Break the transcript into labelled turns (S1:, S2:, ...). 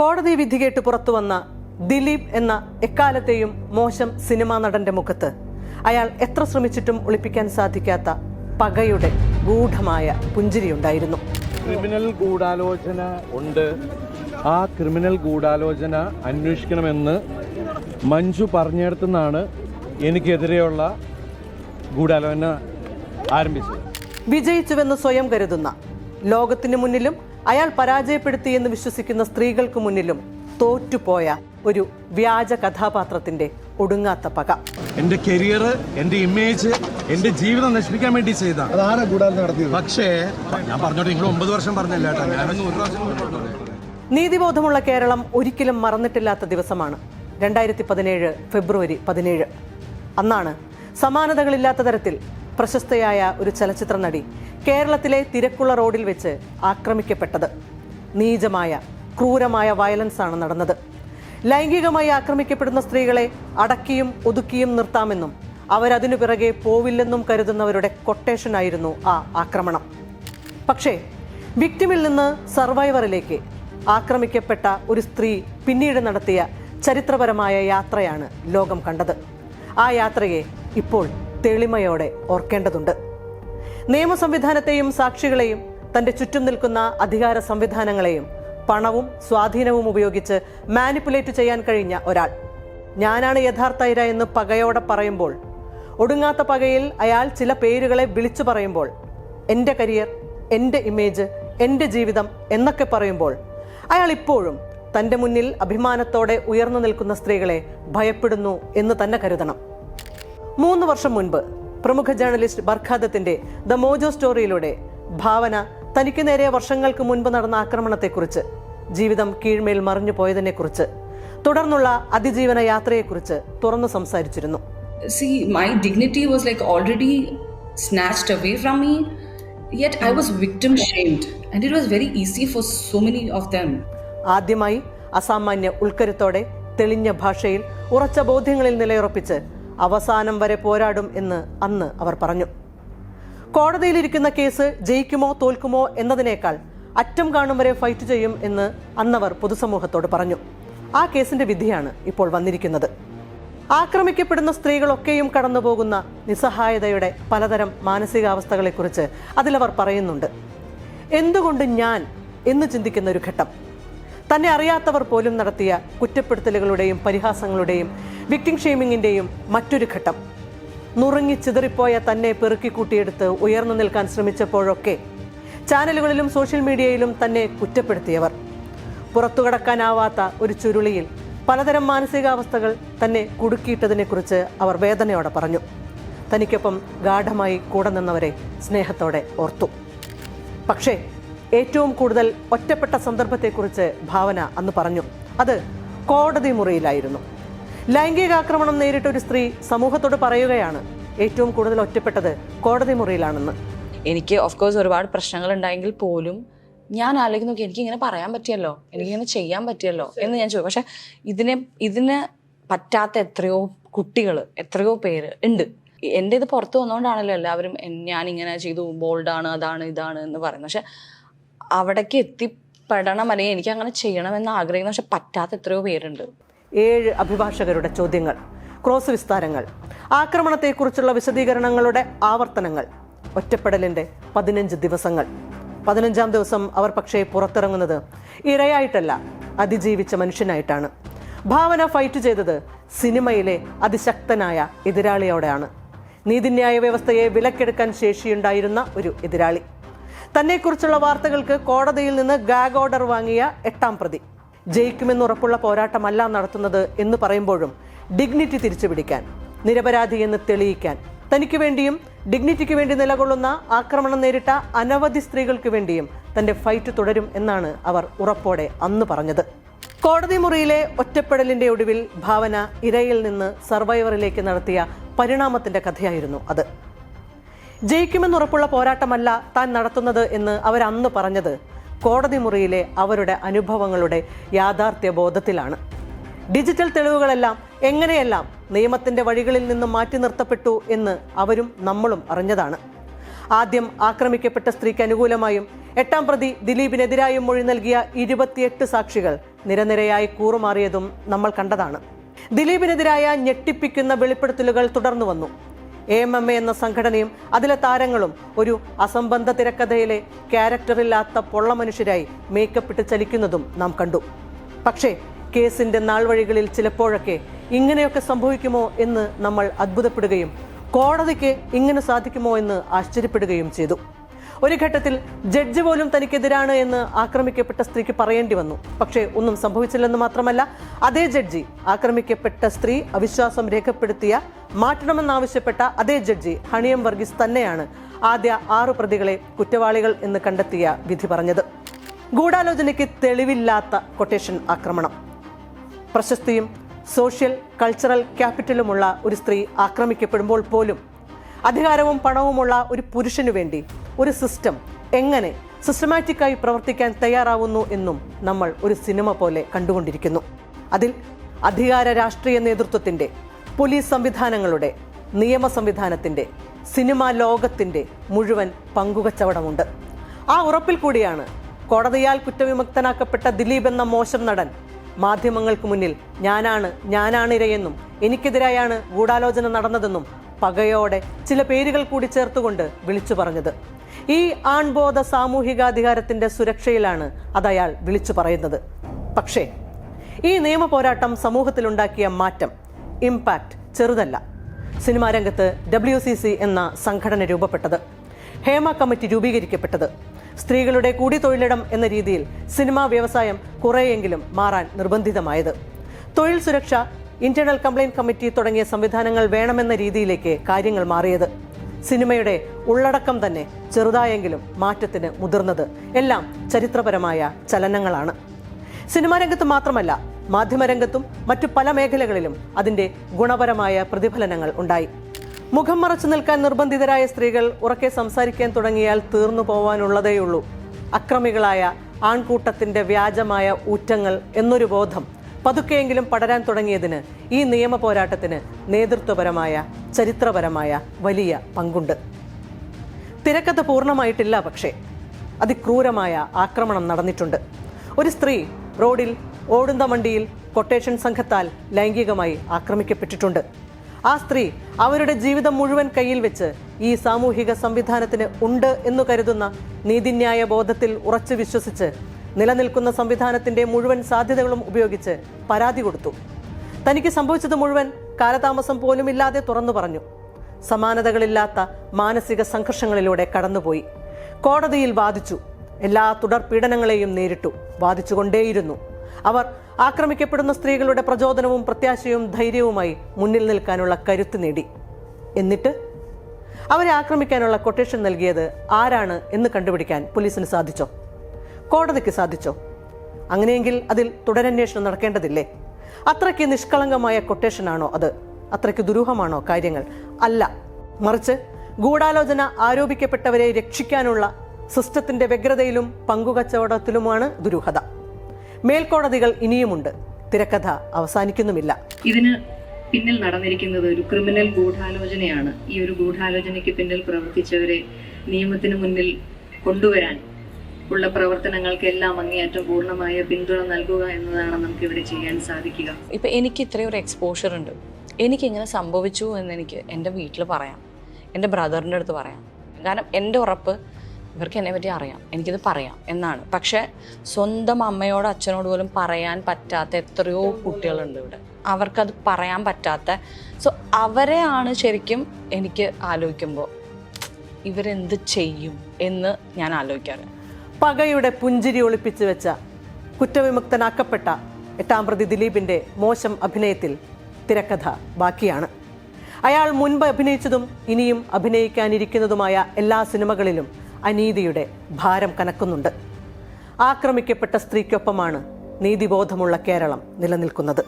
S1: കോടതി വിധി കേട്ട് പുറത്തു വന്ന ദിലീപ് എന്ന എക്കാലത്തെയും മോശം സിനിമാ നടന്റെ മുഖത്ത് അയാൾ എത്ര ശ്രമിച്ചിട്ടും ഒളിപ്പിക്കാൻ സാധിക്കാത്ത പകയുടെ ഗൂഢമായ പുഞ്ചിരിയുണ്ടായിരുന്നു.
S2: ക്രിമിനൽ ഗൂഢാലോചന ഉണ്ട്. ആ ക്രിമിനൽ ഗൂഢാലോചന അന്വേഷിക്കണമെന്ന് മഞ്ജു പറഞ്ഞിടത്തുനിന്നാണ് എനിക്കെതിരെയുള്ള ഗൂഢാലോചന ആരംഭിച്ചത്.
S1: വിജയിച്ചുവെന്ന് സ്വയം കരുതുന്ന ലോകത്തിന് മുന്നിലും അയാൾ പരാജയപ്പെടുത്തിയെന്ന് വിശ്വസിക്കുന്ന സ്ത്രീകൾക്ക് മുന്നിലും തോറ്റുപോയ ഒരു വ്യാജ കഥാപാത്രത്തിന്റെ ഒടുങ്ങാത്ത പക.
S2: എന്റെ കരിയർ എന്റെ ഇമേജ് എന്റെ ജീവിതം നശിപ്പിക്കാൻ വേണ്ടി ചെയ്ത. പക്ഷേ ഞാൻ പറഞ്ഞോട്ടെ നിങ്ങൾ ഒമ്പത് വർഷം പറഞ്ഞല്ല.
S1: നീതിബോധമുള്ള കേരളം ഒരിക്കലും മറന്നിട്ടില്ലാത്ത ദിവസമാണ്. രണ്ടായിരത്തി പതിനേഴ് ഫെബ്രുവരി പതിനേഴ്. അന്നാണ് സമാനതകളില്ലാത്ത തരത്തിൽ പ്രശസ്തയായ ഒരു ചലച്ചിത്ര നടി കേരളത്തിലെ തിരക്കുള്ള റോഡിൽ വെച്ച് ആക്രമിക്കപ്പെട്ടത്. നീചമായ ക്രൂരമായ വയലൻസ് ആണ് നടന്നത്. ലൈംഗികമായി ആക്രമിക്കപ്പെടുന്ന സ്ത്രീകളെ അടക്കിയും ഒതുക്കിയും നിർത്താമെന്നും അവരതിനു പിറകെ പോവില്ലെന്നും കരുതുന്നവരുടെ കൊട്ടേഷനായിരുന്നു ആ ആക്രമണം. പക്ഷേ വിക്ടിമിൽ നിന്ന് സർവൈവറിലേക്ക് ആക്രമിക്കപ്പെട്ട ഒരു സ്ത്രീ പിന്നീട് നടത്തിയ ചരിത്രപരമായ യാത്രയാണ് ലോകം കണ്ടത്. ആ യാത്രയെ ഇപ്പോൾ തെളിമയോടെ ഓർക്കേണ്ടതുണ്ട്. നിയമ സംവിധാനത്തെയും സാക്ഷികളെയും തന്റെ ചുറ്റും നിൽക്കുന്ന അധികാര സംവിധാനങ്ങളെയും പണവും സ്വാധീനവും ഉപയോഗിച്ച് മാനിപ്പുലേറ്റ് ചെയ്യാൻ കഴിഞ്ഞ ഒരാൾ. ഞാനാണ് യഥാർത്ഥ ഇര എന്ന് പകയോടെ പറയുമ്പോൾ ഒടുങ്ങാത്ത പകയിൽ അയാൾ ചില പേരുകളെ വിളിച്ചു പറയുമ്പോൾ എന്റെ കരിയർ എന്റെ ഇമേജ് എന്റെ ജീവിതം എന്നൊക്കെ പറയുമ്പോൾ അയാൾ ഇപ്പോഴും തന്റെ മുന്നിൽ അഭിമാനത്തോടെ ഉയർന്നു നിൽക്കുന്ന സ്ത്രീകളെ ഭയപ്പെടുന്നു എന്ന് തന്നെ കരുതണം. മൂന്ന് വർഷം മുൻപ് പ്രമുഖ ജേർണലിസ്റ്റ് ബർഖാദത്തിന്റെ ദ മോജോ സ്റ്റോറിയിലൂടെ ഭാവന തനിക്ക് നേരെ വർഷങ്ങൾക്ക് മുൻപ് നടന്ന ആക്രമണത്തെക്കുറിച്ച് ജീവിതം കീഴ്മേൽ മറിഞ്ഞു പോയതിനെക്കുറിച്ച് തുടർന്നുള്ള അതിജീവന യാത്രയെക്കുറിച്ച് തുറന്നു സംസാരിച്ചിരുന്നു.
S3: See my dignity was like already snatched away from me yet i was victim shamed and it was very easy for so many of them.
S1: ആദ്യമായി അസാമാന്യ ഉൾക്കരുത്തോടെ തെളിഞ്ഞ ഭാഷയിൽ ഉറച്ച ബോധ്യങ്ങളിൽ നിലയുറപ്പിച്ച് അവസാനം വരെ പോരാടും എന്ന് അന്ന് അവർ പറഞ്ഞു. കോടതിയിലിരിക്കുന്ന കേസ് ജയിക്കുമോ തോൽക്കുമോ എന്നതിനേക്കാൾ അറ്റം കാണും വരെ ഫൈറ്റ് ചെയ്യും എന്ന് അന്നവർ പൊതുസമൂഹത്തോട് പറഞ്ഞു. ആ കേസിന്റെ വിധിയാണ് ഇപ്പോൾ വന്നിരിക്കുന്നത്. ആക്രമിക്കപ്പെടുന്ന സ്ത്രീകളൊക്കെയും കടന്നുപോകുന്ന നിസ്സഹായതയുടെ പലതരം മാനസികാവസ്ഥകളെക്കുറിച്ച് അതിലവർ പറയുന്നുണ്ട്. എന്തുകൊണ്ട് ഞാൻ എന്ന് ചിന്തിക്കുന്ന ഒരു ഘട്ടം. തന്നെ അറിയാത്തവർ പോലും നടത്തിയ കുറ്റപ്പെടുത്തലുകളുടെയും പരിഹാസങ്ങളുടെയും വിക്ടിം ഷെയ്മിങ്ങിന്റെയും മറ്റൊരു ഘട്ടം. നുറുങ്ങി ചിതറിപ്പോയ തന്നെ പെറുക്കിക്കൂട്ടിയെടുത്ത് ഉയർന്നു നിൽക്കാൻ ശ്രമിച്ചപ്പോഴൊക്കെ ചാനലുകളിലും സോഷ്യൽ മീഡിയയിലും തന്നെ കുറ്റപ്പെടുത്തിയവർ. പുറത്തു പുറത്തുകടക്കാനാവാത്ത ഒരു ചുരുളിയിൽ പലതരം മാനസികാവസ്ഥകൾ തന്നെ കുടുക്കിയിട്ടതിനെക്കുറിച്ച് അവർ വേദനയോടെ പറഞ്ഞു. തനിക്കൊപ്പം ഗാഠമായി കൂടെ നിന്നവരെ സ്നേഹത്തോടെ ഓർത്തു. പക്ഷേ ഏറ്റവും കൂടുതൽ ഒറ്റപ്പെട്ട സന്ദർഭത്തെക്കുറിച്ച് ഭാവന അന്ന് പറഞ്ഞു. അത് കോടതി മുറിയിലായിരുന്നു. ലൈംഗികാക്രമണം നേരിട്ട ഒരു സ്ത്രീ സമൂഹത്തോട് പറയുകയാണ് ഏറ്റവും കൂടുതൽ ഒറ്റപ്പെട്ടത് കോടതി മുറിയിലാണെന്ന്.
S4: എനിക്ക് ഓഫ് കോഴ്സ് ഒരുപാട് പ്രശ്നങ്ങൾ ഉണ്ടായെങ്കിൽ പോലും ഞാൻ ആലോചിക്കുന്നു നോക്കി എനിക്ക് ഇങ്ങനെ പറയാൻ പറ്റിയല്ലോ? എനിക്കിങ്ങനെ ചെയ്യാൻ പറ്റിയല്ലോ? എന്ന് ഞാൻ ചോദിക്കും. പക്ഷെ ഇതിനെ ഇതിന് പറ്റാത്ത എത്രയോ കുട്ടികൾ എത്രയോ പേര് ഉണ്ട്. എന്റെ ഇത് പുറത്ത് വന്നുകൊണ്ടാണല്ലോ എല്ലാവരും ഞാൻ ഞാനിങ്ങനെ ചെയ്തു ബോൾഡാണ് അതാണ് ഇതാണ് എന്ന് പറയുന്നത്. പക്ഷെ അവിടേക്ക് എത്തിപ്പെടണം അല്ലെങ്കിൽ എനിക്ക് അങ്ങനെ ചെയ്യണമെന്ന് ആഗ്രഹിക്കുന്ന പക്ഷെ പറ്റാത്ത എത്രയോ പേരുണ്ട്.
S1: ഏഴ് അഭിഭാഷകരുടെ ചോദ്യങ്ങൾ ക്രോസ് വിസ്താരങ്ങൾ ആക്രമണത്തെക്കുറിച്ചുള്ള വിശദീകരണങ്ങളുടെ ആവർത്തനങ്ങൾ ഒറ്റപ്പെടലിന്റെ പതിനഞ്ച് ദിവസങ്ങൾ. പതിനഞ്ചാം ദിവസം അവർ പക്ഷേ പുറത്തിറങ്ങുന്നത് ഇരയായിട്ടല്ല അതിജീവിച്ച മനുഷ്യനായിട്ടാണ്. ഭാവന ഫൈറ്റ് ചെയ്തത് സിനിമയിലെ അതിശക്തനായ എതിരാളിയോടെയാണ്. നീതിന്യായ വ്യവസ്ഥയെ വിലക്കെടുക്കാൻ ശേഷിയുണ്ടായിരുന്ന ഒരു എതിരാളി. തന്നെക്കുറിച്ചുള്ള വാർത്തകൾക്ക് കോടതിയിൽ നിന്ന് ഗാഗ് ഓർഡർ വാങ്ങിയ എട്ടാം പ്രതി. ജയിക്കുമെന്നുറപ്പുള്ള പോരാട്ടമല്ല നടത്തുന്നത് എന്ന് പറയുമ്പോഴും ഡിഗ്നിറ്റി തിരിച്ചുപിടിക്കാൻ നിരപരാധി എന്ന് തെളിയിക്കാൻ തനിക്ക് വേണ്ടിയും ഡിഗ്നിറ്റിക്ക് വേണ്ടി നിലകൊള്ളുന്ന ആക്രമണം നേരിട്ട അനവധി സ്ത്രീകൾക്ക് വേണ്ടിയും തന്റെ ഫൈറ്റ് തുടരും എന്നാണ് അവർ ഉറപ്പോടെ അന്ന് പറഞ്ഞത്. കോടതി മുറിയിലെ ഒറ്റപ്പെടലിന്റെ ഒടുവിൽ ഭാവന ഇരയിൽ നിന്ന് സർവൈവറിലേക്ക് നടത്തിയ പരിണാമത്തിന്റെ കഥയായിരുന്നു അത്. ജയിക്കുമെന്നുറപ്പുള്ള പോരാട്ടമല്ല താൻ നടത്തുന്നത് എന്ന് അവരന്ന് പറഞ്ഞത്. കോടതി മുറിയിലെ അവരുടെ അനുഭവങ്ങളുടെ യാഥാർത്ഥ്യ ബോധത്തിലാണ്. ഡിജിറ്റൽ തെളിവുകളെല്ലാം എങ്ങനെയെല്ലാം നിയമത്തിന്റെ വഴികളിൽ നിന്ന് മാറ്റി നിർത്തപ്പെട്ടു എന്ന് അവരും നമ്മളും അറിഞ്ഞതാണ്. ആദ്യം ആക്രമിക്കപ്പെട്ട സ്ത്രീക്ക് അനുകൂലമായും എട്ടാം പ്രതി ദിലീപിനെതിരായും മൊഴി നൽകിയ ഇരുപത്തിയെട്ട് സാക്ഷികൾ നിരനിരയായി കൂറുമാറിയതും നമ്മൾ കണ്ടതാണ്. ദിലീപിനെതിരായ ഞെട്ടിപ്പിക്കുന്ന വെളിപ്പെടുത്തലുകൾ തുടർന്നു വന്നു. എ എം എം എ എന്ന സംഘടനയും അതിലെ താരങ്ങളും ഒരു അസംബന്ധ തിരക്കഥയിലെ ക്യാരക്ടറില്ലാത്ത പൊള്ള മനുഷ്യരായി മേക്കപ്പ് ഇട്ട് ചലിക്കുന്നതും നാം കണ്ടു. പക്ഷേ കേസിന്റെ നാൾവഴികളിൽ ചിലപ്പോഴൊക്കെ ഇങ്ങനെയൊക്കെ സംഭവിക്കുമോ എന്ന് നമ്മൾ അത്ഭുതപ്പെടുകയും കോടതിക്ക് ഇങ്ങനെ സാധിക്കുമോ എന്ന് ആശ്ചര്യപ്പെടുകയും ചെയ്തു. ഒരു ഘട്ടത്തിൽ ജഡ്ജ് പോലും തനിക്കെതിരാണ് എന്ന് ആക്രമിക്കപ്പെട്ട സ്ത്രീക്ക് പറയേണ്ടി വന്നു. പക്ഷേ ഒന്നും സംഭവിച്ചില്ലെന്ന് മാത്രമല്ല അതേ ജഡ്ജി ആക്രമിക്കപ്പെട്ട സ്ത്രീ അവിശ്വാസം രേഖപ്പെടുത്തിയ മാറ്റണമെന്നാവശ്യപ്പെട്ട അതേ ജഡ്ജി ഹണിയം വർഗീസ് തന്നെയാണ് ആദ്യ ആറു പ്രതികളെ കുറ്റവാളികൾ എന്ന് കണ്ടെത്തിയ വിധി പറഞ്ഞത്. ഗൂഢാലോചനയ്ക്ക് തെളിവില്ലാത്ത കൊട്ടേഷൻ ആക്രമണം. പ്രശസ്തിയും സോഷ്യൽ കൾച്ചറൽ ക്യാപിറ്റലുമുള്ള ഒരു സ്ത്രീ ആക്രമിക്കപ്പെടുമ്പോൾ പോലും അധികാരവും പണവുമുള്ള ഒരു പുരുഷനു വേണ്ടി ഒരു സിസ്റ്റം എങ്ങനെ സിസ്റ്റമാറ്റിക്കായി പ്രവർത്തിക്കാൻ തയ്യാറാവുന്നു എന്നും നമ്മൾ ഒരു സിനിമ പോലെ കണ്ടുകൊണ്ടിരിക്കുന്നു. അതിൽ അധികാര രാഷ്ട്രീയ നേതൃത്വത്തിന്റെ പോലീസ് സംവിധാനങ്ങളുടെ നിയമ സംവിധാനത്തിന്റെ സിനിമാ ലോകത്തിന്റെ മുഴുവൻ പങ്കുകച്ചവടമുണ്ട് ആ ഉറപ്പിൽ കൂടിയാണ് കോടതിയാൽ കുറ്റവിമുക്തനാക്കപ്പെട്ട ദിലീപ് എന്ന മോശം നടൻ മാധ്യമങ്ങൾക്ക് മുന്നിൽ ഞാനാണ് ഞാനാണ് ഇരയെന്നും എനിക്കെതിരായാണ് ഗൂഢാലോചന നടന്നതെന്നും പകയോടെ ചില പേരുകൾ കൂടി ചേർത്തുകൊണ്ട് വിളിച്ചു പറഞ്ഞത്. ഈ ആൺബോധ സാമൂഹികാധികാരത്തിന്റെ സുരക്ഷയിലാണ് അത് അയാൾ വിളിച്ചു പറയുന്നത്. പക്ഷേ ഈ നിയമ പോരാട്ടം സമൂഹത്തിലുണ്ടാക്കിയ മാറ്റം ഇമ്പാക്റ്റ് ചെറുതല്ല. സിനിമാ രംഗത്ത് ഡബ്ല്യു സി സി എന്ന സംഘടന രൂപപ്പെട്ടത് ഹേമ കമ്മിറ്റി രൂപീകരിക്കപ്പെട്ടത് സ്ത്രീകളുടെ കൂടി തൊഴിലിടം എന്ന രീതിയിൽ സിനിമാ വ്യവസായം കുറേയെങ്കിലും മാറാൻ നിർബന്ധിതമായത്. തൊഴിൽ സുരക്ഷ ഇന്റേണൽ കംപ്ലൈന്റ് കമ്മിറ്റി തുടങ്ങിയ സംവിധാനങ്ങൾ വേണമെന്ന രീതിയിലേക്ക് കാര്യങ്ങൾ മാറിയത്. സിനിമയുടെ ഉള്ളടക്കം തന്നെ ചെറുതായെങ്കിലും മാറ്റത്തിന് മുതിർന്നത്. എല്ലാം ചരിത്രപരമായ ചലനങ്ങളാണ്. സിനിമാ രംഗത്ത് മാത്രമല്ല മാധ്യമരംഗത്തും മറ്റു പല മേഖലകളിലും അതിന്റെ ഗുണപരമായ പ്രതിഫലനങ്ങൾ ഉണ്ടായി. മുഖം മറച്ചു നിൽക്കാൻ നിർബന്ധിതരായ സ്ത്രീകൾ ഉറക്കെ സംസാരിക്കാൻ തുടങ്ങിയാൽ തീർന്നു പോവാനുള്ളതേയുള്ളൂ. അക്രമികളായ ആൺകൂട്ടത്തിന്റെ വ്യാജമായ ഊറ്റങ്ങൾ എന്നൊരു ബോധം പതുക്കെയെങ്കിലും പടരാൻ തുടങ്ങിയതിന് ഈ നിയമ പോരാട്ടത്തിന് നേതൃത്വപരമായ ചരിത്രപരമായ വലിയ പങ്കുണ്ട്. തിരക്കഥ പൂർണമായിട്ടില്ല പക്ഷേ അതിക്രൂരമായ ആക്രമണം നടന്നിട്ടുണ്ട്. ഒരു സ്ത്രീ റോഡിൽ ഓടുന്ന വണ്ടിയിൽ കൊട്ടേഷൻ സംഘത്താൽ ലൈംഗികമായി ആക്രമിക്കപ്പെട്ടിട്ടുണ്ട്. ആ സ്ത്രീ അവരുടെ ജീവിതം മുഴുവൻ കയ്യിൽ വെച്ച് ഈ സാമൂഹിക സംവിധാനത്തിന് ഉണ്ട് എന്ന് കരുതുന്ന നീതിന്യായ ബോധത്തിൽ ഉറച്ചു വിശ്വസിച്ച് നിലനിൽക്കുന്ന സംവിധാനത്തിന്റെ മുഴുവൻ സാധ്യതകളും ഉപയോഗിച്ച് പരാതി കൊടുത്തു. തനിക്ക് സംഭവിച്ചത് മുഴുവൻ കാലതാമസം പോലുമില്ലാതെ തുറന്നു പറഞ്ഞു. സമാനതകളില്ലാത്ത മാനസിക സംഘർഷങ്ങളിലൂടെ കടന്നുപോയി. കോടതിയിൽ വാദിച്ചു. എല്ലാ തുടർ പീഡനങ്ങളെയും നേരിട്ടു. വാദിച്ചുകൊണ്ടേയിരുന്നു. അവർ ആക്രമിക്കപ്പെടുന്ന സ്ത്രീകളുടെ പ്രചോദനവും പ്രത്യാശയും ധൈര്യവുമായി മുന്നിൽ നിൽക്കാനുള്ള കരുത്ത് നേടി. എന്നിട്ട്? അവരെ ആക്രമിക്കാനുള്ള കൊട്ടേഷൻ നൽകിയത് ആരാണ് എന്ന് കണ്ടുപിടിക്കാൻ പോലീസിന് സാധിച്ചോ? കോടതിക്ക് സാധിച്ചോ? അങ്ങനെയെങ്കിൽ അതിൽ തുടരന്വേഷണം നടക്കേണ്ടതില്ലേ? അത്രയ്ക്ക് നിഷ്കളങ്കമായ കൊട്ടേഷനാണോ അത്? അത്രയ്ക്ക് ദുരൂഹമാണോ കാര്യങ്ങൾ? അല്ല. മറിച്ച് ഗൂഢാലോചന ആരോപിക്കപ്പെട്ടവരെ രക്ഷിക്കാനുള്ള സിസ്റ്റത്തിന്റെ വ്യഗ്രതയിലും പങ്കുകച്ചവടത്തിലുമാണ് ദുരൂഹത. മേൽക്കോടതികൾ ഇനിയുമുണ്ട്. തിരക്കഥ അവസാനിക്കുന്നുമില്ല.
S5: ഇതിന് പിന്നിൽ നടന്നിരിക്കുന്നത് ഒരു ക്രിമിനൽ ഗൂഢാലോചനയാണ്. ഈ ഒരു ഗൂഢാലോചനയ്ക്ക് പിന്നിൽ പ്രവർത്തിച്ചവരെ നിയമത്തിന് മുന്നിൽ കൊണ്ടുവരാൻ ഉള്ള പ്രവർത്തനങ്ങൾക്കെല്ലാം അങ്ങേയറ്റം പൂർണമായ പിന്തുണ നൽകുക എന്നതാണ് നമുക്ക് ഇവിടെ ചെയ്യാൻ സാധിക്കുക.
S4: ഇപ്പൊ എനിക്ക് ഇത്രയും ഒരു എക്സ്പോഷർ ഉണ്ട്. എനിക്ക് ഇങ്ങനെ സംഭവിച്ചു എന്ന് എനിക്ക് എന്റെ വീട്ടിൽ പറയാം. എന്റെ ബ്രദറിന്റെ അടുത്ത് പറയാം. കാരണം എന്റെ ഉറപ്പ് ഇവർക്ക് എന്നെ പറ്റി അറിയാം. എനിക്കിത് പറയാം എന്നാണ്. പക്ഷേ സ്വന്തം അമ്മയോട് അച്ഛനോട് പോലും പറയാൻ പറ്റാത്ത എത്രയോ കുട്ടികളുണ്ട് ഇവിടെ. അവർക്കത് പറയാൻ പറ്റാത്ത. സോ അവരെയാണ് ശരിക്കും എനിക്ക് ആലോചിക്കുമ്പോൾ ഇവരെന്ത് ചെയ്യും എന്ന് ഞാൻ ആലോചിക്കാറ്.
S1: പകയുടെ പുഞ്ചിരി ഒളിപ്പിച്ചു വെച്ച കുറ്റവിമുക്തനാക്കപ്പെട്ട എട്ടാം പ്രതി ദിലീപിന്റെ മോശം അഭിനയത്തിൽ തിരക്കഥ ബാക്കിയാണ്. അയാൾ മുൻപ് അഭിനയിച്ചതും ഇനിയും അഭിനയിക്കാനിരിക്കുന്നതുമായ എല്ലാ സിനിമകളിലും അനീതിയുടെ ഭാരം കനക്കുന്നുണ്ട്. ആക്രമിക്കപ്പെട്ട സ്ത്രീക്കൊപ്പമാണ് നീതിബോധമുള്ള കേരളം നിലനിൽക്കുന്നത്.